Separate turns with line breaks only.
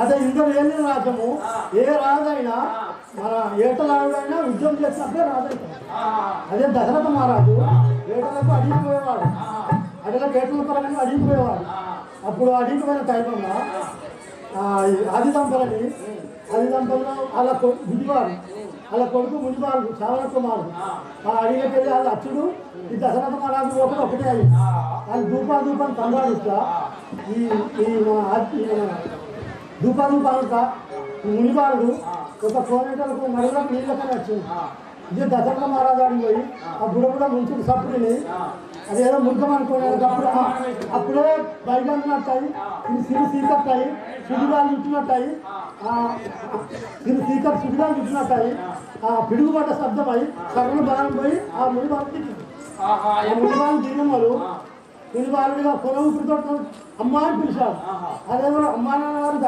అదే ఇంత ఏళ్ళ రాజ్యము ఏ రాజైనా మన ఏటలాడైనా ఉద్యమం చేసినప్పుడే రాజైతాడు. అదే దశరథ మహారాజు ఏటలకు అడిగిపోయేవాడు. అడలకు ఏటల పరంగా అడిగిపోయేవాడు. అప్పుడు అడిగిపోయిన టైంలో ఆది దంపలని ఆది దంపల్లో కొడుకు మునివారు వాళ్ళ కొడుకు మునివారు శ్రావణ కుమారుడు ఆ అడిగికి వెళ్ళి వాళ్ళ అచ్చుడు ఈ దశరథ మహారాజు ఒకటి ఒకటే అయింది వాళ్ళు దూపా దూపం కంగారుస్తా ఈ ఈ మన ఆ- ఈ మన దూపా దూపాలుట మునివారుడు ఒక కోనేటలకు నడులకు నీళ్ళకని వచ్చింది ఇది దశరథ మహారాజు అడిగి పోయి ఆ. బుడబుడ ముంచుడు సప్పుడిని అదేదో ముఖం అనుకునేది అప్పుడు అప్పుడే బయటన్నట్టాయి ఇది సిరి సీకట్టాయి సుడిగాలు చుట్టినట్టాయి. సిరి సీకట్ సుడిగాలు చుట్టినట్టాయి. ఆ పిడుగుపడ్డ శబ్దమై సగం బాగా పోయి ఆ దిగింది
ఆహా
ఆ మునివారు దిగినమ్మలు మునివారుడిగా పొలం అమ్మ అని పిలిచాడు. అదేమో అమ్మా నాన్న గారు